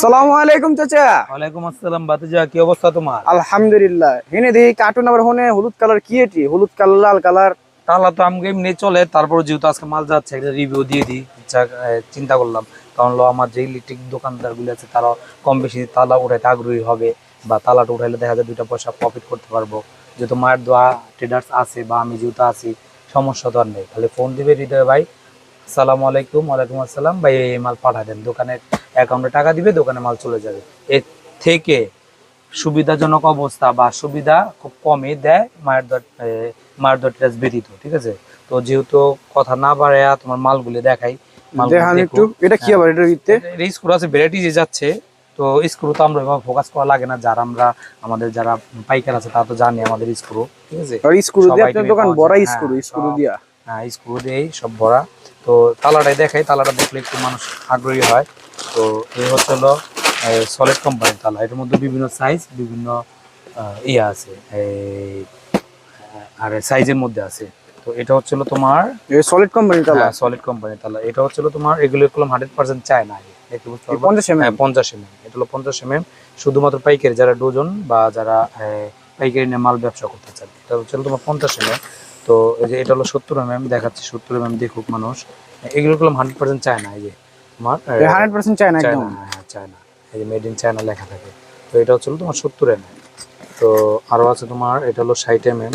সালামু আলাইকুম চাচা। ওয়ালাইকুম আসসালাম বাতিজা কি অবস্থা তোমার? আলহামদুলিল্লাহ। হেনে দেখি কার্টুন হনে হলুদ কালার কি এটি? হলুদ কালার লাল কালার তাহলে তো আমাকে এমনি চলে তারপর যেহেতু আজকে মাল যাচ্ছে একটা রিভিউ দিয়ে দিই চিন্তা করলাম। কারণ হলো আমার যে ইলেকট্রিক দোকানদারগুলো আছে তারা কম বেশি তালা উঠাইতে আগ্রহী হবে বা তালাটা উঠাইলে দেখা যায় দুইটা পয়সা প্রফিট করতে পারব। যেহেতু মায়ের দোয়া ট্রেডার্স আছে বা আমি যেহেতু আছি সমস্যা তো আর নেই। তাহলে ফোন দিবে হৃদয় ভাই। সালাম আলাইকুম ওয়ালাইকুম আসসালাম। ভাই এই মাল পাঠা দেন। দোকানের অ্যাকাউন্টে টাকা দিবে দোকানে মাল চলে যাবে। এর থেকে সুবিধাজনক অবস্থা বা সুবিধা খুব কমই দেয় মায়ের দর মায়ের দর ট্রেস ব্যতীত ঠিক আছে? তো যেহেতু কথা না বাড়ায়া তোমার মালগুলি দেখাই মালগুলি দেখান দেখো। একটু এটা কি আবার এটা দিতে স্ক্রু আছে ভ্যারাইটি যে যাচ্ছে তো স্ক্রু তো আমরা ফোকাস করা লাগে না। যারা আমরা আমাদের যারা পাইকার আছে তারা তো জানে আমাদের স্ক্রু ঠিক আছে? স্ক্রু দিয়ে আপনার দোকান বড় স্ক্রু স্ক্রু দিয়া। হ্যাঁ স্ক্রু দিয়েই সব ভরা। তো তালাটাই দেখাই তালাটা দেখলে একটু মানুষ আগ্রহী হয়। তো এই হচ্ছে হলো সলিড কোম্পানির তালা। এটার মধ্যে বিভিন্ন সাইজ বিভিন্ন ইয়ে আছে। আর সাইজের মধ্যে আছে। তো এটা হচ্ছে হলো তোমার এই সলিড কোম্পানি তালা? সলিড কোম্পানির তালা। এটা হচ্ছে হলো তোমার এগুলো করলাম হান্ড্রেড পার্সেন্ট চায় না পঞ্চাশ এম হ্যাঁ পঞ্চাশ এমএম এটা হলো পঞ্চাশ এমএম শুধুমাত্র পাইকারি যারা ডোজন বা যারা পাইকারি নিয়ে মাল ব্যবসা করতে চান এটা হচ্ছে হলো তোমার পঞ্চাশ এমএম তো এই যে এটা হলো সত্তর এম এম দেখাচ্ছে সত্তর এমএম দেখুক মানুষ। এগুলো করলাম হান্ড্রেড পার্সেন্ট চায় না এই যে তোমার হান্ড্রেড পার্সেন্ট চায় না একদম। চায়না হ্যাঁ হ্যাঁ চায়না এই যে মেড ইন চায়না লেখা থাকে। তো এটা হচ্ছে হলো তোমার সত্তর এমএম তো আরও আছে তোমার এটা হলো ষাট এমএম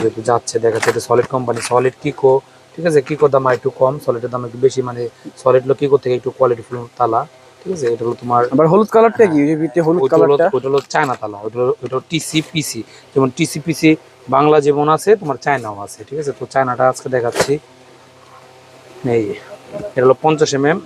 যেহেতু যাচ্ছে দেখাচ্ছে এটা সলিড কোম্পানি সলিড কিকো ঠিক আছে? কিকোর দাম একটু কম সলিডের দাম একটু বেশি মানে সলিড হলো কিকো থেকে একটু কোয়ালিটি ফুল তালা ঠিক আছে? এটা হলো তোমার আবার হলুদ কালারটা কি? ওই যে হলুদ কালারটা হলো চায়না তালা হলো যেমন টিসি পিসি বাংলা জীবন আছে তোমার চায়নাও আছে ঠিক আছে? তো চায়নাটা আজকে দেখাচ্ছি। এই এটা হলো পঞ্চাশ এম এম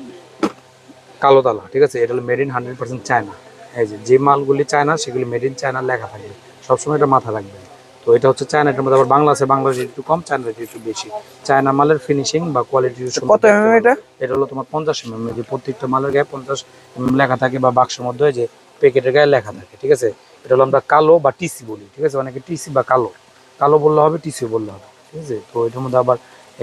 কালো তালা ঠিক আছে? এটা হলো made in hundred percent China. এই যে যে মালগুলি চায়না সেগুলি মেড ইন চায়না লেখা থাকবে। সবসময় এটা মাথা রাখবেন তো এটা হচ্ছে চায়না এটার মধ্যে আবার বাংলা আছে বাংলা রেট একটু কম চায়না রেট একটু বেশি। চায়না মালের ফিনিশিং বা কোয়ালিটি কত এমএম এটা? এটা হলো তোমার পঞ্চাশ এমএম যে প্রত্যেকটা মালের গায়ে পঞ্চাশ এমএম লেখা থাকে বা বাক্সের মধ্যে যে প্যাকেটের গায়ে লেখা থাকে ঠিক আছে? এটা হলো আমরা কালো বা টিসি বলি ঠিক আছে? অনেকে টিসি বা কালো। কালো বললে হবে, টিসি বললে হবে, ঠিক আছে? তো এটার মধ্যে আবার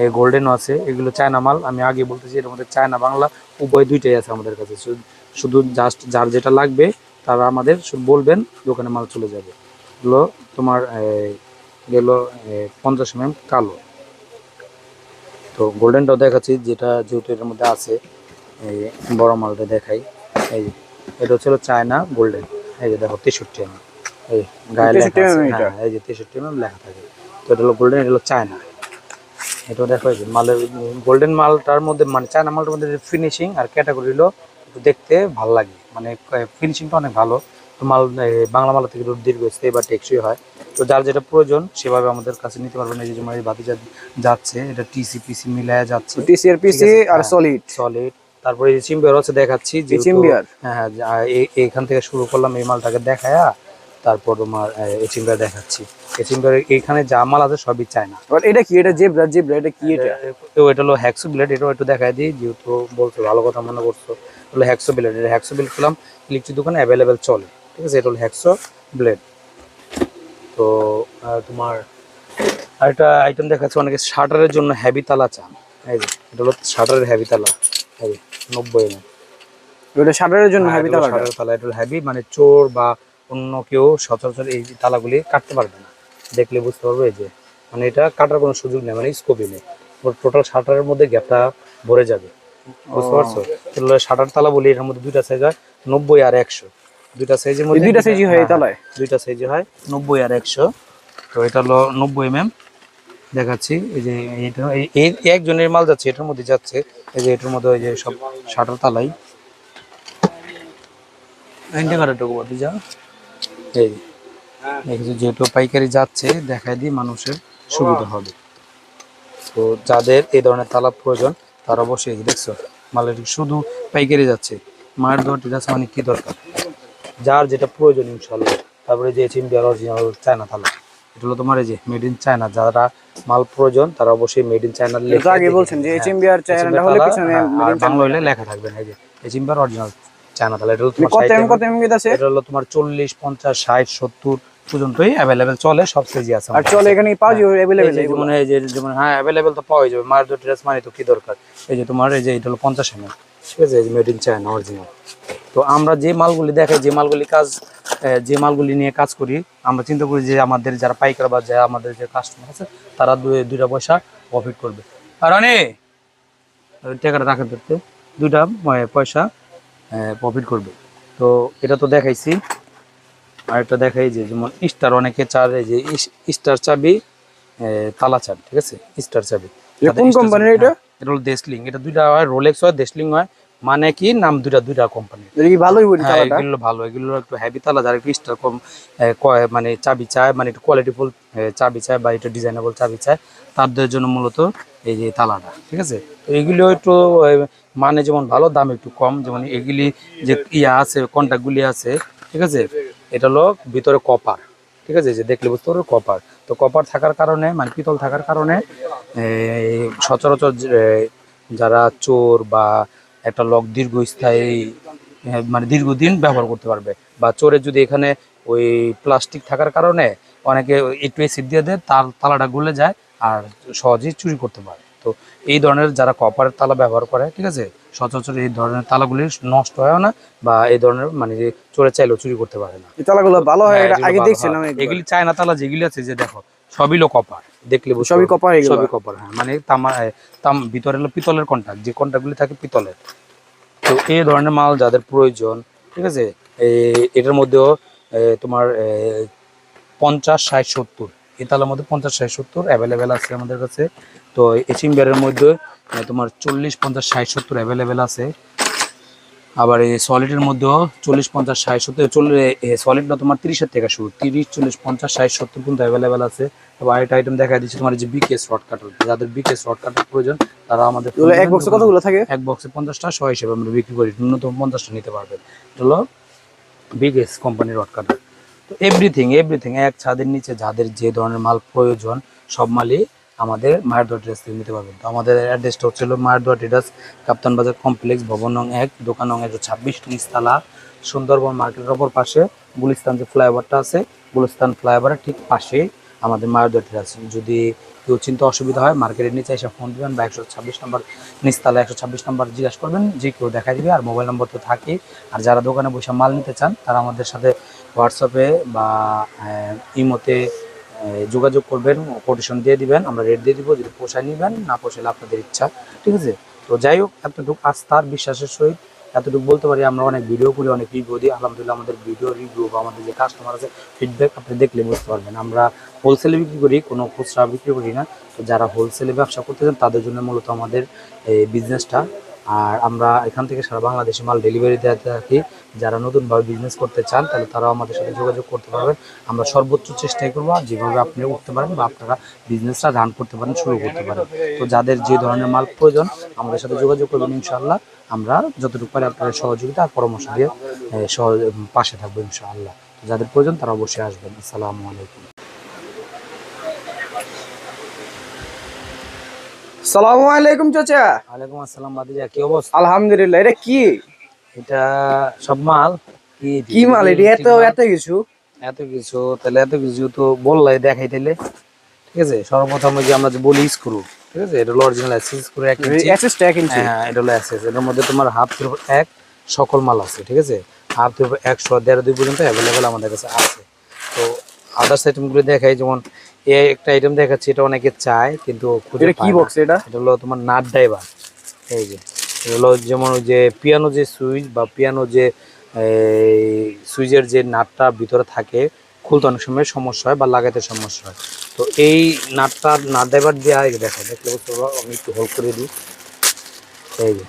গোল্ডেনও আছে, এগুলো চায়না মাল। আমি আগে বলতেছি, এটার মধ্যে চায়না, বাংলা উভয় দুইটাই আছে আমাদের কাছে। শুধু- জাস্ট যার যেটা লাগবে, তারা আমাদের বলবেন, দোকানে মাল চলে যাবে। এগুলো তোমার গেল পঞ্চাশ এমএম কালো। তো গোল্ডেনটাও দেখাচ্ছি, যেটা যেহেতু এটার মধ্যে আছে, এই বড় মালটা দেখাই। এই এটা হচ্ছে চায়না গোল্ডেন এই যে দেখো, তেষট্টি এম এই গায়ে লেখা 63 আছে এটা। হ্যাঁ এই যে তেষট্টি এম লেখা থাকে। তো এটা হলো গোল্ডেন এটা হলো চায়না এটাও দেখো যে মালের গোল্ডেন মালটার মধ্যে মানে চায়না মালটার মধ্যে ফিনিশিং আর ক্যাটাগরি হলো একটু দেখতে ভালো লাগে। মানে ফিনিশিংটা অনেক ভালো। তো মাল বাংলা মাল থেকে একটু দীর্ঘস্থায়ী বা টেকসই হয়। তো যার যেটা প্রয়োজন সেভাবে আমাদের কাছে নিতে পারবেন এই যে বাতি যা- যাচ্ছে এটা টিসি পিসি মিলায় যাচ্ছে। টিসি আর পিসি আর। সলিড সলিড তারপরে এই যে চিম্বিয়ার হচ্ছে দেখাচ্ছি চিম্বিয়ার? হ্যাঁ হ্যাঁ এখান থেকে শুরু করলাম এই মালটাকে দেখায়া। তারপর তোমার এ, এই চিম্বিয়ার দেখাচ্ছি। এই চিম্বিয়ার এইখানে যা মাল আছে সবই চায় না এটা কি? এটা জেব্রা জেব্রা এটা কি এটা? তো এটা হলো হ্যাক্সো ব্লেড এটাও একটু দেখাই দিই যেহেতু বলছো ভালো কথা মনে করছ। হলো হ্যাক্সো ব্লেড এটা হ্যাক্সো ব্লেড করলাম ইলেকট্রিক দোকানে অ্যাভেলেবেল চলে। ঠিক আছে? এটা হলো হ্যাক্সো ব্লেড তো তোমার আরেকটা আইটেম দেখাচ্ছে অনেকে শাটারের জন্য হ্যাভি তালা চান। এই যে এটা হলো শাটারের হ্যাভি তালা। এই নব্বই এম ওটা শাটারের জন্য হেভি তালা শাটারের তালা এটা হ্যাভি মানে চোর বা অন্য কেউ সচরাচর এই তালাগুলি কাটতে পারবে না। দেখলে বুঝতে পারবে এই যে মানে এটা কাটার কোনো সুযোগ নেই মানে স্কোপই নেই। টোটাল শাটারের মধ্যে গ্যাপটা ভরে যাবে। বুঝতে পারছ? তাহলে শাটার তালা বলি এর মধ্যে দুইটা সাইজ হয় নব্বই আর একশো। দুইটা সাইজের মধ্যে দুইটা size-ই হয় এই হ্যাঁ, তালায়? হ্যাঁ, দুইটা সাইজে হয় নব্বই আর একশো। তো এটা হলো নব্বই এম এম দেখাচ্ছি এই যে এইটা এই- একজনের মাল যাচ্ছে এটার মধ্যে যাচ্ছে এই যে এটার মধ্যে ওই যে সব শাটার তালাই। আইনটা কাটাটুকু যা এই এই যেহেতু পাইকারি যাচ্ছে দেখায় দিই মানুষের সুবিধা হবে। তো যাদের এই ধরনের তালা প্রয়োজন তারা অবশ্যই দেখছ মালের শুধু পাইকারি যাচ্ছে। দর ঠিক আছে মানে কি দরকার? যার যেটা প্রয়োজন ইনশাল্লাহ। তারপরে যে চিমবিয়ার অরিজিনাল চায়না তালা। এটা হলো তোমার এই যে মেড ইন চায়না যারা মাল প্রয়োজন তারা অবশ্যই মেড ইন চায়না এটা আগে বলছেন যে এইচএমবি আর চায়নাটা হলে পিছনে হ্যাঁ, বাংলা হলে লেখা থাকবে না এই যে এই অরিজিনাল চায়না তালা এটা হলো তোমার কত 60 এম mm কত এম আছে এটা হলো তোমার চল্লিশ পঞ্চাশ ষাট সত্তর পর্যন্তই অ্যাভেলেবেল চলে সব সাইজই আছে আর আমাদের চলে কাছে। এখানে পাওয়া যাবে এই अवेलेबल যে যেমন এই যে যেমন হ্যাঁ অ্যাভেলেবেল তো পাওয়া যাবে মায়ের দুটো ড্রেস মানে তো কি দরকার এই যে তোমার এই যে এটা হলো পঞ্চাশ এম ঠিক আছে মেড ইন চায়না অরিজিনাল তো আমরা যে মালগুলি দেখাই যে মালগুলি কাজ আহ, যে মালগুলি নিয়ে কাজ করি আমরা চিন্তা করি যে আমাদের যারা পাইকার বা যারা আমাদের যে কাস্টমার আছে তারা দুই- দুইটা পয়সা প্রফিট করবে আর অনে টাকাটা রাখেন ধরতে দুইটা আহ, পয়সা প্রফিট করবে। তো এটা তো দেখাইছি। আর একটা দেখাই যে যেমন স্টার অনেকে চার এই যে স্টার চাবি তালা চাবি ঠিক আছে? স্টার চাবি। এটা কোন কোম্পানির এটা? হ্যাঁ, এটা হলো দেশলিং এটা দুইটা হয় রোলেক্স হয় দেশলিং হয় মানে কি? নাম দুইটা দুইটা কোম্পানি ভালোই হ্যাঁ এগুলো ভালো। এগুলো একটু হেভি তালা যারা একটু স্টার কম মানে চাবি চায় মানে একটু কোয়ালিটিফুল চাবি চায় বা একটু ডিজাইনেবল চাবি চায় তাদের জন্য মূলত এই যে তালাটা ঠিক আছে? তো এগুলো একটু মানে যেমন ভালো দাম একটু কম যেমন এগুলি যে ইয়া আছে কন্ট্যাক্টগুলি আছে ঠিক আছে? এটা হলো ভিতরে কপার ঠিক আছে? যে দেখলে বুঝতে পারবে কপার তো কপার থাকার কারণে মানে পিতল থাকার কারণে সচরাচর যারা চোর বা একটা লক দীর্ঘস্থায়ী হ্যাঁ, মানে দীর্ঘদিন ব্যবহার করতে পারবে। বা চোরে যদি এখানে ওই প্লাস্টিক থাকার কারণে অনেকে একটু এসিড দিয়ে দেয় তার তালাটা গলে যায় আর সহজেই চুরি করতে পারে। তো এই ধরনের যারা কপারের তালা ব্যবহার করে ঠিক আছে সচরাচর এই ধরনের তালাগুলি নষ্ট হয় না বা এই ধরনের মানে যে চোরে চাইলেও চুরি করতে পারে না। এই তালাগুলো ভালো হয় হ্যাঁ, আগে দেখছিলাম এগুলি চায়না তালা যেগুলি আছে যে দেখো সবই লো কপার দেখলে সবই কপার সবই কপার হ্যাঁ মানে তামা তাম ভিতরে হলো পিতলের কন্ট্যাক্ট যে কন্ট্যাক্টগুলি থাকে পিতলের। তো এই ধরনের মাল যাদের প্রয়োজন ঠিক আছে? এটার মধ্যেও তোমার পঞ্চাশ ষাট সত্তর। এই তালার মধ্যে পঞ্চাশ ষাট সত্তর অ্যাভেলেবেল আছে আমাদের কাছে। তো এচিং বিয়ারের মধ্যে তোমার চল্লিশ পঞ্চাশ ষাট সত্তর অ্যাভেলেবেল আছে। আবার এই সলিডের মধ্যেও চল্লিশ পঞ্চাশ ষাট সত্তর চল্লিশ সলিডটা তোমার তিরিশের থেকে শুরু। তিরিশ চল্লিশ পঞ্চাশ ষাট সত্তর পর্যন্ত অ্যাভেলেবেল আছে। আবার আরেকটা আইটেম দেখা দিচ্ছে তোমার যে বিকেস রড কাটার যাদের বিকেস রড কাটার প্রয়োজন তারা আমাদের এক বক্সে কতগুলো থাকে? এক বক্সে পঞ্চাশটা ছয় হিসেবে আমরা বিক্রি করি। ন্যূনতম পঞ্চাশটা নিতে পারবেন। এটা হলো বিগেস্ট কোম্পানির রড কাটার তো এভরিথিং এভরিথিং এক ছাদের নিচে যাদের যে ধরনের মাল প্রয়োজন সব মালই আমাদের মায়ের ড্রেস থেকে নিতে পারবেন। তো আমাদের অ্যাড্রেসটা হচ্ছিল মায়ের দোয়া ট্রেডার্স কাপ্তান বাজার কমপ্লেক্স ভবন নং এক, দোকান নং একশো ছাব্বিশ নিচতলা সুন্দরবন মার্কেটের ওপর পাশে গুলিস্তান যে ফ্লাইওভারটা আছে, গুলিস্তান ফ্লাইওভারের ঠিক পাশে আমাদের মায়ের দোয়া ট্রেডার্স যদি কেউ চিন্তা অসুবিধা হয় মার্কেটের নিচে এসে ফোন দিবেন বা একশো ছাব্বিশ নম্বর নিচতলা একশো ছাব্বিশ নম্বর জিজ্ঞাসা করবেন, যে কেউ দেখা দিবে আর মোবাইল নম্বর তো থাকে আর যারা দোকানে বসে মাল নিতে চান, তারা আমাদের সাথে হোয়াটসঅ্যাপে বা ইমোতে যোগাযোগ করবেন কোটেশন দিয়ে দিবেন, আমরা রেট দিয়ে দিব, যদি পোষায় নিবেন, না পোষাইলে আপনাদের ইচ্ছা। ঠিক আছে? তো যাই হোক, এতটুকু আস্থার বিশ্বাসের সহিত এতটুকু বলতে পারি, আমরা অনেক ভিডিও করি, অনেক রিভিউ দিই। আলহামদুলিল্লাহ, আমাদের ভিডিও রিভিউ বা আমাদের যে কাস্টমার আছে ফিডব্যাক আপনি দেখলে বুঝতে পারবেন। আমরা হোলসেলে বিক্রি করি, কোনো খুচরা বিক্রি করি না। তো যারা হোলসেলে ব্যবসা করতে চান, তাদের জন্য মূলত আমাদের এই বিজনেসটা আর আমরা এখান থেকে সারা বাংলাদেশে মাল ডেলিভারি দিয়ে থাকি। যারা নতুনভাবে বিজনেস করতে চান তাহলে তারাও আমাদের সাথে যোগাযোগ করতে পারবেন। আমরা সর্বোচ্চ চেষ্টাই করব যেভাবে আপনি উঠতে পারেন বা আপনারা বিজনেসটা রান করতে পারেন শুরু করতে পারেন। তো যাদের যে ধরনের মাল প্রয়োজন আমাদের সাথে যোগাযোগ করবেন ইনশাআল্লাহ। আমরা যতটুকু পারি আপনাদের সহযোগিতা আর পরামর্শ দিয়ে পাশে থাকব ইনশাআল্লাহ। তো যাদের প্রয়োজন তারা অবশ্যই আসবেন। আসসালামু আলাইকুম। সালামু আলাইকুম চাচা। ওয়ালাইকুম আসসালাম বাদিজা কি অবস্থা? আলহামদুলিল্লাহ এটা কি? এটা সব মাল? কি কি মাল এটা? এত এত কিছু? এত কিছু তাহলে এত কিছু তো বললাই দেখাই তাহলে ঠিক আছে? সর্বপ্রথম যে আমরা যে বলি স্ক্রু ঠিক আছে? এটা হলো অরিজিনাল অ্যাক্সেস স্ক্রু এক ইঞ্চি। এসএস ট্যাগ ইঞ্চি। হ্যাঁ এটা হলো অ্যাক্সেস এটার মধ্যে তোমার হাফ থ্রি এক সকল মাল আছে ঠিক আছে? হাফ থ্রি একশো দেড় দুই পর্যন্ত অ্যাভেলেবেল আমাদের কাছে আছে। তো আদার্স আইটেমগুলো দেখাই যেমন এই একটা আইটেম দেখাচ্ছি এটা অনেকে চায় কিন্তু কি বক্স এটা? এটা হলো তোমার নাট ড্রাইভার এই যে। হলো যেমন যে পিয়ানো যে সুইচ বা পিয়ানো যে এই সুইচের যে নাটটা ভিতরে থাকে খুলতে অনেক সময় সমস্যা হয় বা লাগাতে সমস্যা হয়। তো এই নাটটা নাট ড্রাইভার দিয়ে আগে দেখো দেখলে আমি একটু হোল্ড করে দিই। এই যে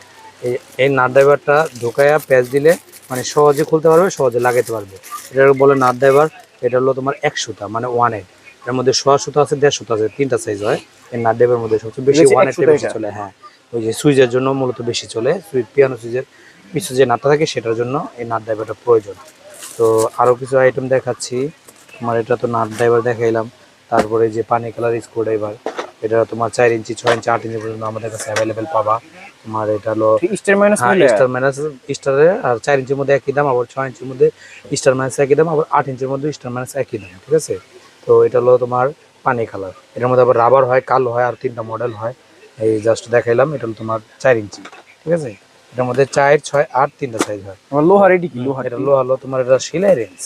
এই- নাট ড্রাইভারটা ঢোকায়া প্যাচ দিলে মানে সহজে খুলতে পারবে সহজে লাগাতে পারবে। এটা বলে নাট ড্রাইভার এটা হলো তোমার একশোটা মানে ওয়ানের এর মধ্যে সোয়া সুতো আছে দেড় সুতো আছে তিনটা সাইজ হয়। এই নাট ড্রাইভারের মধ্যে সবচেয়ে বেশি ওয়ানের 100 বেশি চলে হ্যাঁ। ওই যে সুইচের জন্য মূলত বেশি চলে। সুইচ পিয়ানো সুইচের পিছু যে নাটটা থাকে সেটার জন্য এই নাট ড্রাইভারটা প্রয়োজন। তো আরও কিছু আইটেম দেখাচ্ছি। তোমার এটা তো নাট ড্রাইভার দেখাইলাম। তারপরে যে পানি কালার স্ক্রু ড্রাইভার এটা তোমার চার ইঞ্চি ছয় ইঞ্চি আট ইঞ্চি পর্যন্ত আমাদের কাছে অ্যাভেলেবেল পাবা। তোমার এটা হলো স্টার মাইনাস স্টার মাইনাস স্টারে আর চার ইঞ্চির মধ্যে একই দাম আবার ছয় ইঞ্চির মধ্যে স্টার মাইনাস একই দাম আবার আট ইঞ্চির মধ্যে স্টার মাইনাস একই দাম ঠিক আছে? তো এটা হলো তোমার পানি কালার। এটার মধ্যে আবার রাবার হয় কালো হয় আর তিনটা মডেল হয়। এই জাস্ট দেখাইলাম এটা তোমার চার ইঞ্চি ঠিক আছে? এটার মধ্যে চার ছয় আট তিনটা সাইজ হয়। আমার লোহার এটি কি? লোহার এটা লো হলো তোমার এটা সিলাই রেঞ্জ।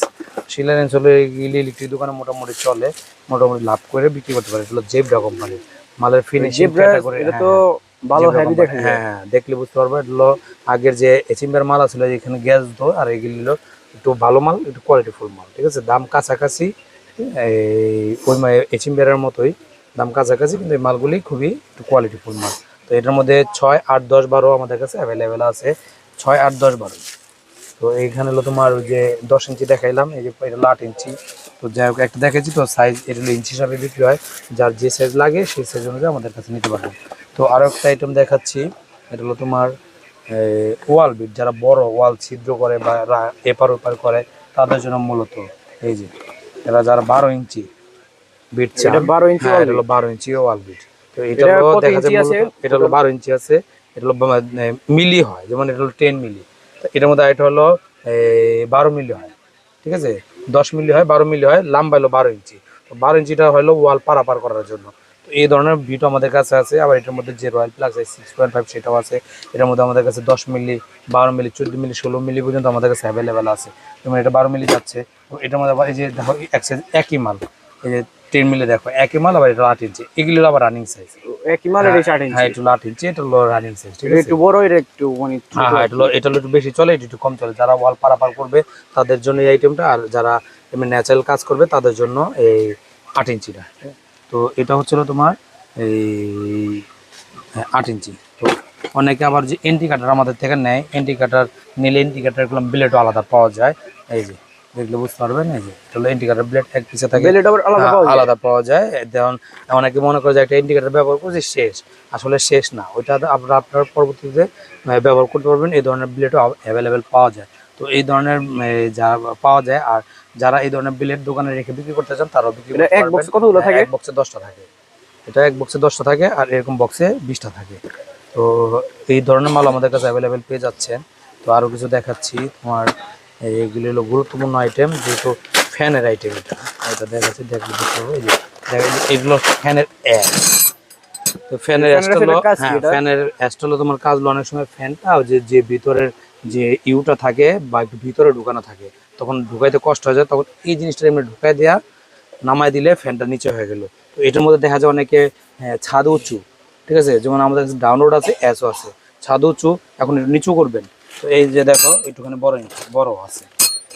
সিলাই রেঞ্জ হলো এগুলি ইলেকট্রিক দোকানে মোটামুটি চলে মোটামুটি লাভ করে বিক্রি করতে পারে। এটা হলো জেব্রা কোম্পানির মালের ফিনিশিং জেব্রা এটা তো ভালো হেভি দেখা হ্যাঁ হ্যাঁ দেখলে বুঝতে পারবে। এটা হলো আগের যে এচিম্বার মাল আছিল এখানে গ্যাস দো আর এগুলি হলো একটু ভালো মাল একটু কোয়ালিটিফুল মাল। ঠিক আছে? দাম কাছাকাছি এই ওই এচিম্বারের মতোই। দাম কাছাকাছি, কিন্তু এই মালগুলি খুবই একটু কোয়ালিটিফুল মাল। তো এটার মধ্যে ছয়, আট, দশ, বারো আমাদের কাছে অ্যাভেলেবেল আছে। ছয়, আট, দশ, বারো। তো এইখানে হলো তোমার ওই যে দশ ইঞ্চি দেখাইলাম, এই যে এটা আট ইঞ্চি। তো যাই হোক, একটা দেখেছি তো সাইজ এটা ইঞ্চি হিসাবে বিক্রি হয়। যার যে সাইজ লাগে, সেই সাইজ অনুযায়ী আমাদের কাছে নিতে পারবেন তো আরও একটা আইটেম দেখাচ্ছি, এটা হলো তোমার ওয়াল বিট যারা বড় ওয়াল ছিদ্র করে বা এপার ওপার করে, তাদের জন্য মূলত এই যে, এরা যারা বারো ইঞ্চি বিট চান এটা 12 ইঞ্চি হ্যাঁ, এটা হলো বারো ইঞ্চি ওয়াল বিট তো এটা হলো দেখা যায় এটা হলো বারো ইঞ্চি আছে এটা হলো মিলি হয় যেমন এটা হলো টেন মিলি। এটার মধ্যে এটা হলো বারো মিলি হয় ঠিক আছে? দশ মিলি হয় বারো মিলি হয় লাম্বা হলো বারো ইঞ্চি। তো বারো ইঞ্চিটা হলো ওয়াল পারাপার করার জন্য। তো এই ধরনের বিটও আমাদের কাছে আছে আবার এটার মধ্যে যে royal plus six point five সেটাও আছে। এটার মধ্যে আমাদের কাছে দশ মিলি বারো মিলি চোদ্দ মিলি ষোলো মিলি পর্যন্ত আমাদের কাছে অ্যাভেলেবেল আছে। যেমন এটা বারো মিলি যাচ্ছে এটার মধ্যে আবার এই যে দেখো একই মাল। এই যে টেন মিলি দেখো একই মাল আবার এটা আট ইঞ্চি। এগুলো আবার রানিং সাইজ একই মালের এই ষাট হ্যাঁ ইঞ্চি। এটা হলো আট ইঞ্চি এটা হলো রানিং সাইজ ঠিক আছে? একটু বড় এটা একটু মানে হ্যাঁ হ্যাঁ এটা এটা একটু বেশি চলে এটা একটু কম চলে। যারা ওয়াল পারাপার করবে তাদের জন্য এই আইটেমটা আর যারা এমনি ন্যাচারাল কাজ করবে তাদের জন্য এই আট ইঞ্চিটা। তো এটা হচ্ছিল তোমার এই হ্যাঁ, আট ইঞ্চি। তো অনেকে আবার যে এন্টি কাটার আমাদের থেকে নেয় এন্টি কাটার নিলে এন্টি কাটারগুলো ব্লেডও আলাদা পাওয়া যায়। এই যে দেখলে বুঝতে পারবেন এই যে এটা হলো এন্টি ব্লেড এক পিসে থাকে। বেলেট আবার আলাদা হ্যাঁ, পাওয়া যায়? আলাদা পাওয়া যায়। যেমন অনেকে মনে করে যে একটা ইন্ডিকেটার ব্যবহার করছে শেষ। আসলে শেষ না ওইটা আপনারা আপনার পরবর্তীতে ব্যবহার করতে পারবেন এই ধরনের ব্লেডও অ্যাভেলেবেল পাওয়া যায়। তো এই ধরনের যা পাওয়া যায় আর যারা এই ধরনের ব্লেড দোকানে রেখে বিক্রি করতে চান তারাও বিক্রি এক বক্সে কতগুলো হ্যাঁ, থাকে? এক বক্সে দশটা থাকে। এটা এক বক্সে দশটা থাকে আর এরকম বক্সে বিশটা থাকে। তো এই ধরনের মাল আমাদের কাছে অ্যাভেলেবেল পেয়ে যাচ্ছেন। তো আরও কিছু দেখাচ্ছি তোমার এই এগুলি হলো গুরুত্বপূর্ণ আইটেম যেহেতু ফ্যানের আইটেম এটা। এটা দেখাচ্ছি দেখলে বুঝতে পারব এই যে এগুলো ফ্যানের অ্যাড তো ফ্যানের কি হ্যাঁ ফ্যানের অ্যাস্ট হলো তোমার কাজ হলো অনেক সময় ফ্যানটা যে যে ভিতরের যে ইউটা থাকে বা একটু ভিতরে ঢুকানো থাকে তখন ঢুকাইতে কষ্ট হয়ে যায় তখন এই জিনিসটা এমনি ঢুকাই দেওয়া নামাই দিলে ফ্যানটা নিচে হয়ে গেল। তো এটার মধ্যে দেখা যায় অনেকে হ্যাঁ, ছাদ উঁচু ঠিক আছে? যেমন আমাদের কাছে ডাউনলোড আছে অ্যাসও আছে। ছাদ উঁচু এখন নিচু করবেন। তো এই যে দেখো একটুখানি বড় ইঞ্চি বড় আছে।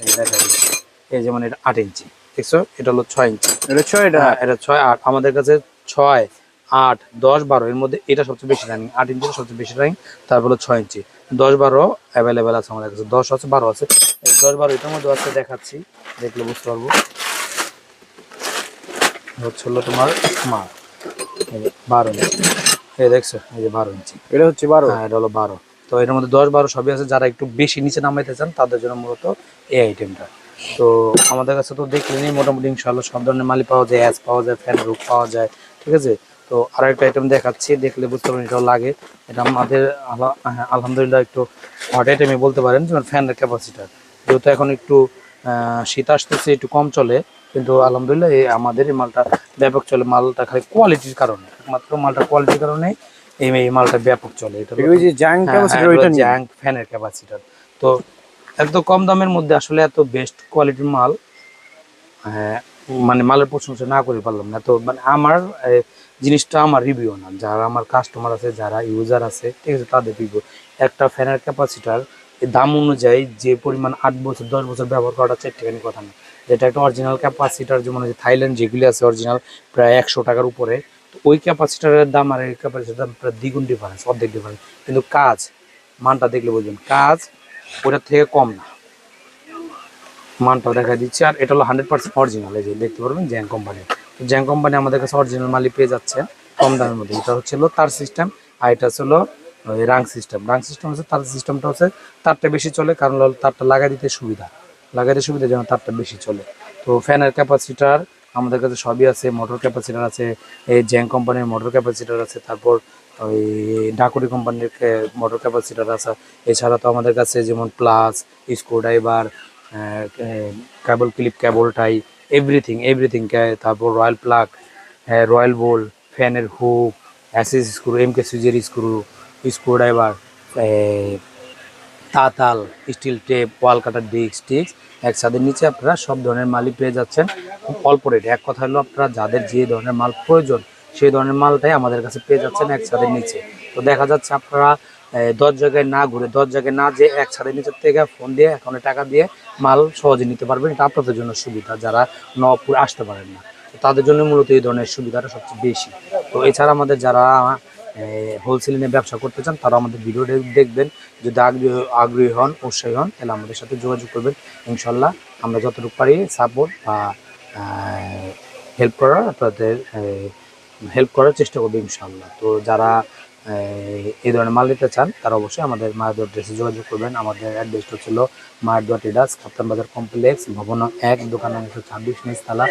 এই দেখা দিচ্ছি। এই যেমন এটা আট ইঞ্চি দেখছ? এটা হলো ছয় ইঞ্চি। এটা ছয় এটা হ্যাঁ, এটা ছয় আট আমাদের কাছে ছয় আট দশ বারো এর মধ্যে এটা সবচেয়ে বেশি রানিং আট ইঞ্চি সবচেয়ে বেশি রানিং তারপর হলো ছয় ইঞ্চি। দশ বারো অ্যাভেলেবেল আছে আমাদের কাছে। দশ আছে বারো আছে। দশ বারো এটার মধ্যে আছে দেখাচ্ছি। দেখলে বুঝতে পারব। হচ্ছে হলো তোমার যে বারো ইঞ্চি। এই দেখছ এই যে বারো ইঞ্চি। এটা হচ্ছে বারো। হ্যাঁ এটা হলো বারো। তো এর মধ্যে দশ বারো সবই আছে যারা একটু বেশি নিচে নামাইতে চান তাদের জন্য মূলত এই আইটেমটা তো আমাদের কাছে তো দেখলেনি মোটামুটি ইনশাল্লাহ সব ধরনের মালি পাওয়া যায় অ্যাস পাওয়া যায় ফ্যান রুক পাওয়া যায় ঠিক আছে? তো আরও একটা আইটেম দেখাচ্ছি দেখলে বুঝতে পারেন এটাও লাগে। এটা আমাদের হ্যাঁ, আলহামদুলিল্লাহ একটু হট আইটেমই বলতে পারেন যেমন ফ্যানের ক্যাপাসিটার যেহেতু এখন একটু শীত আসতেছে একটু কম চলে কিন্তু আলহামদুলিল্লাহ আমাদের এই মালটা ব্যাপক চলে মালটা খালি কোয়ালিটির কারণে একমাত্র মালটা কোয়ালিটির কারণে এই এই মালটা ব্যাপক চলে এটা ওই যে জাং হ্যাঁ, হ্যাঁ, ওইটা এগুলো ফ্যানের ক্যাপাসিটার তো এত কম দামের মধ্যে আসলে এত বেস্ট কোয়ালিটির মাল হ্যাঁ, মানে মালের প্রশংসা না করে পারলাম না। তো মানে আমার জিনিসটা আমার রিভিউ না। যারা আমার কাস্টমার আছে যারা ইউজার আছে ঠিক আছে তাদের রিভিউ একটা ফ্যানের ক্যাপাসিটার দাম অনুযায়ী যে পরিমাণ আট বছর দশ বছর ব্যবহার করাটা চারটেখানি কথা না। যেটা একটা অরিজিনাল ক্যাপাসিটার যেমন থাইল্যান্ড যেগুলি আছে অরিজিনাল প্রায় একশো টাকার উপরে ওই ক্যাপাসিটারের দাম আর এই ক্যাপাসিটার দাম প্রায় দ্বিগুণ ডিফারেন্স অর্ধেক ডিফারেন্স কিন্তু কাজ, মানটা দেখলে বুঝবেন, কাজ ওটার থেকে কম না। মানটাও দেখা দিচ্ছে, আর এটা হলো হান্ড্রেড পার্সেন্ট অরিজিনাল এই যে দেখতে পারবেন জ্যাং কোম্পানি জ্যাং কোম্পানি আমাদের কাছে অরিজিনাল মালই পেয়ে যাচ্ছে, কম দামের মধ্যে। এটা হচ্ছে হলো তার সিস্টেম আর এটা হচ্ছে ওই রাং সিস্টেম রাং সিস্টেম হচ্ছে তার সিস্টেমটা হচ্ছে তারটা বেশি চলে, কারণ তারটা লাগাই দিতে সুবিধা। লাগাই দিতে সুবিধা, যেন তারটা বেশি চলে। তো ফ্যানের ক্যাপাসিটার আমাদের কাছে সবই আছে মোটর ক্যাপাসিটার আছে, এই জ্যাং কোম্পানির মোটর ক্যাপাসিটার আছে, তারপর ওই ডাকুরি কোম্পানির মোটর ক্যাপাসিটার আছে। এছাড়া তো আমাদের কাছে যেমন pliers screwdriver cable clip cable tie everything everything তারপর রয়্যাল প্লাগ রয়্যাল বোল ফ্যানের হুক অ্যাসিস স্ক্রু এম কে সুইজের screw screwdriver তাতাল, steel tape, wall cutter disc tricks একসাথে নিচে আপনারা সব ধরনের মালই পেয়ে যাচ্ছেন। খুব অল্প রেটে এক কথা হলো আপনারা যাদের যে ধরনের মাল প্রয়োজন, সেই ধরনের মালটাই আমাদের কাছে পেয়ে যাচ্ছেন একসাথে নিচে। তো দেখা যাচ্ছে আপনারা দশ জায়গায় না ঘুরে দশ জায়গায় না যে এক ছাদের নিচের থেকে ফোন দিয়ে অ্যাকাউন্টে টাকা দিয়ে মাল সহজে নিতে পারবেন। এটা আপনাদের জন্য সুবিধা, যারা নবপুর আসতে পারেন না। তাদের জন্য মূলত এই ধরনের সুবিধাটা সবচেয়ে বেশি। তো এছাড়া আমাদের যারা হোলসেল নিয়ে ব্যবসা করতে চান তারা আমাদের ভিডিও দেখবেন। যদি আগ্রহী আগ্রহী হন, উৎসাহী হন, তাহলে আমাদের সাথে যোগাযোগ করবেন। ইনশাল্লাহ আমরা যতটুকু পারি সাপোর্ট বা হেল্প করার, আপনাদের হেল্প করার চেষ্টা করব ইনশাল্লাহ। তো যারা এই ধরনের মাল নিতে চান তারা অবশ্যই আমাদের মায়ের অ্যাড্রেসে যোগাযোগ করবেন। আমাদের অ্যাড্রেসটা ছিল মায়ের দোয়া টিডাস কাপ্তান বাজার কমপ্লেক্স ভবন এক দোকান একশো ছাব্বিশ নিচতলা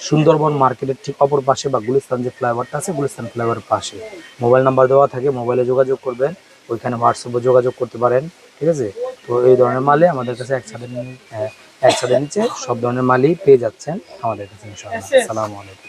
সুন্দরবন মার্কেটের ঠিক অপর পাশে বা গুলিস্তান যে ফ্লাইওভারটা আছে গুলিস্তান ফ্লাইওভারের পাশে। মোবাইল নাম্বার দেওয়া থাকে মোবাইলে যোগাযোগ করবেন ওইখানে হোয়াটসঅ্যাপে যোগাযোগ করতে পারেন ঠিক আছে? তো এই ধরনের মালে আমাদের কাছে এক ছাদের নি- আহ, এক ছাদের নিচে সব ধরনের মালই পেয়ে যাচ্ছেন আমাদের কাছে ইনশাআল্লাহ। আসসালামু আলাইকুম।